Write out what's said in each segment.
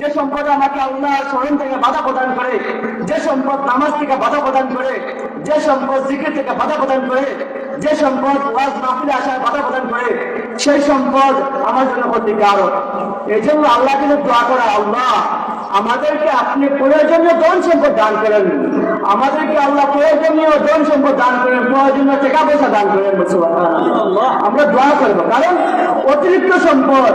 যে সম্পদ আমাকে আল্লাহ স্মরণ থেকে বাধা প্রদান করে, যে সম্পদ নামাজ থেকে বাধা প্রদান করে, যে সম্পদ জিকির থেকে বাধা প্রদান করে, যে সম্পদ ওয়াজ মাহফিলে আসার বাধা প্রদান করে, সেই সম্পদ আমার জন্য কারণ এই জন্য আল্লাহকে দোয়া করা, আল্লাহ আমাদেরকে আপনি প্রয়োজনীয় ধন সম্পদ দান করেন। আমাদেরকে আল্লাহ প্রয়োজনীয় ধন সম্পদ দান করেন প্রয়োজনীয় টাকা পয়সা দান করেন। আমরা দোয়া করব কারণ অতিরিক্ত সম্পদ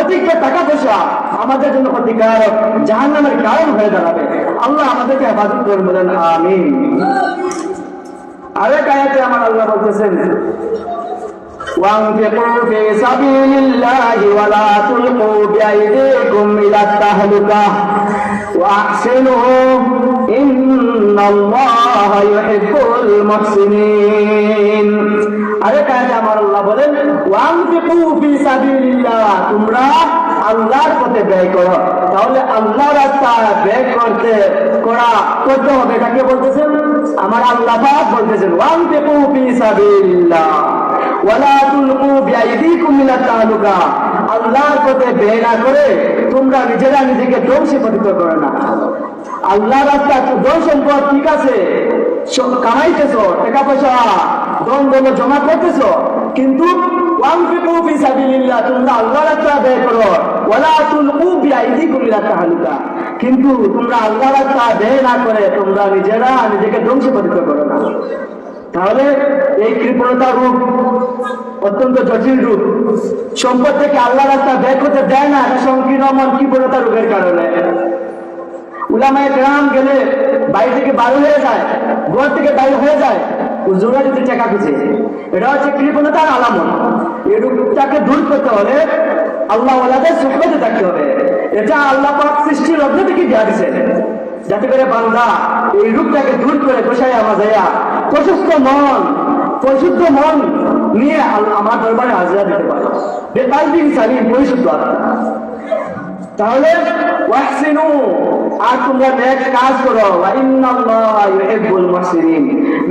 অতিরিক্ত টাকা পয়সা আমাদের জন্য ক্ষতিকারক জাহান্নামের কারণ হয়ে দাঁড়াবে। আল্লাহ আমাদেরকে হেফাজত করবেন বলেন আমিন। আরেক আয়াতে আমার আল্লাহ বলতেছেন وانفقوا في سبيل الله ولا تلقوا بأيديكم إلى التهلكة وأحسنوا إن الله يحب المحسنين. আরেক আমার আল্লাহ বলেন ফি সাবিলিল্লাহ তোমরা আল্লাহর পথে ব্যয় করো। তাহলে আল্লাহ রাস্তা ব্যয় করতে, করা করতে হবে কাকে বলতেছেন আমার আল্লাহ বলতেছেন, ওয়ানফিকু ফি সাবিলিল্লাহ ওয়ালা কিন্তু তোমরা আল্লাহ রাস্তা ব্যয় না করে তোমরা নিজেরা নিজেকে ধ্বংসে পতিত করো না। তাহলে এই কৃপণতা রূপ অত্যন্ত জটিল রূপ। সম্পদ থেকে আল্লাহ রাস্তা ব্যয় করতে দেয় না সংকীর্ণ মন কৃপণতা রূপের কারণে। উলামায় গ্রাম গেলে বাড়ি থেকে বাইরে হয়ে যায়, ঘর থেকে বাইরে হয়ে যায় জোড়া যদি টাকা খুঁজে, এটা হচ্ছে কৃপণতার আলামত। এই রূপটাকে দূর করতে হলে আল্লাহ ওলাদের সুখবতে থাকতে হবে। এটা আল্লাহ পাক সৃষ্টির লগ্ন থেকে দেওয়া দিছে যাতে করে বান্দা এই রূপটাকে দূর করে বসাই আমার যাইয়া প্রশস্ত মন, পরিশুদ্ধ মন নিয়ে আমার দরবারে হাজিরা দিতে পারে। বেকালবিন সালিম পরিশুদ্ধ আত্মা। তাহলে ওয়াহসিনু, আর তোমরা নেক কাজ করো। ওয়া ইউহিব্বুল মুহসিনিন।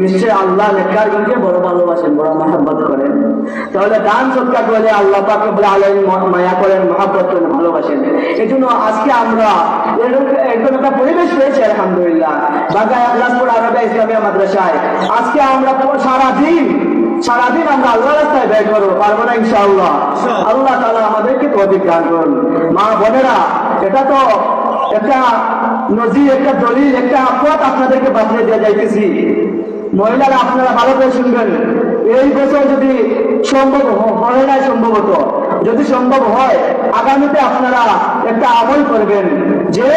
নিশ্চয় আল্লাহ নেককারগণকে বড় ভালোবাসেন, বড় মহব্বত করেন। তাহলে দান সৎকার করলে আল্লাহ পাক রব্বুল আলামিন মায়া করেন, মহব্বত করেন, ভালোবাসেন। এজন্য আজকে আমরা এরকম একটা পরিবেশ পেয়েছি আলহামদুলিল্লাহ। বাগা ইখলাসপুর আরবিয়া ইসলামিয়া মাদ্রাসায়। আজকে আমরা সারা দিন সারাদিন আমরা আল্লাহ রাস্তায় ব্যয় করব পারব না ইনশাআল্লাহ। আল্লাহ তালা আমাদেরকে তৌফিক দান করুন। মা বোনেরা এটা তো একটা নজির একটা দলিল একটা পথ আপনাদেরকে বাঁচিয়ে দেওয়া যাইতেছি। মহিলারা আপনারা ভালো করে শুনবেন। এই বছর যদি সম্ভব হয় না সম্ভবত যদি সম্ভব হয় আগামীতে আপনারা একটা আমল করবেন। যে